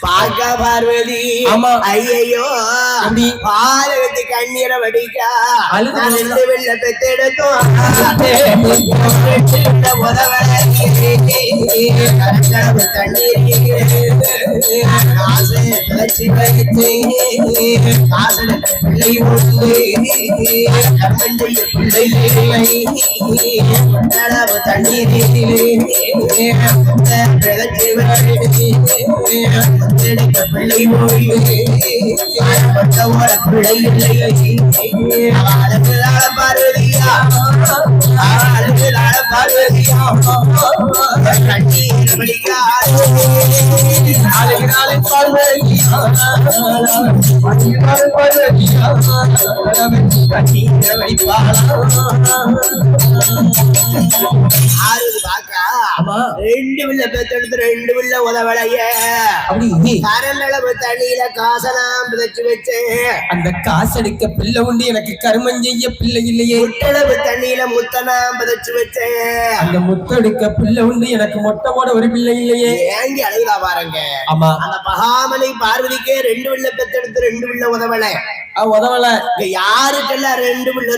பாக்க பார்வதி. ஐயையோ? பால வச்சு கண்ணீரை வடிக்கா. அழுது வெள்ள பெத்தெடுத்தோம். தண்ணீர் காசு வச்சு வைத்து காசுல பிள்ளை உண்டு கம்மண்டைய பிள்ளை அளவு தண்ணீரிலே பிழைச்சு எடுக்க பிள்ளை உண்டு பட்டவோட பிள்ளை இல்லை அழகு அழ பார்வதியா அழகு அழ பார்வதியா கண்ணீர் வடிக்காது நாளைக்கு நாளை பார்வையா பார்வையா கண்ணீரை வடிப்பாளா ஆறு பாக்கா ஆமா ரெண்டு வில்ல பெத்தெடுத்து ரெண்டு வில்ல உதவலைய அப்படி கரண்டளவு தண்ணியில காசெல்லாம் பிதைச்சு வச்சேன் அந்த காசடிக்க பிள்ளை உண்டு எனக்கு கருமம் செய்ய பிள்ளை இல்லையே. முட்டளவு தண்ணியில முத்தனாம் பிதைச்சு வச்சேன் அந்த முத்தடிக்க பிள்ளை உண்டு எனக்கு மொட்டை போட ஒரு பிள்ளை இல்லையே. ஏங்கி அழுகுதா பாருங்க. ஆமா. அந்த மகாமலை பார்வதிக்கே ரெண்டு வில்ல பெத்தெடுத்து ரெண்டு வில்ல உதவலை உதவல யாருக்கெல்லாம் ரெண்டு வில்ல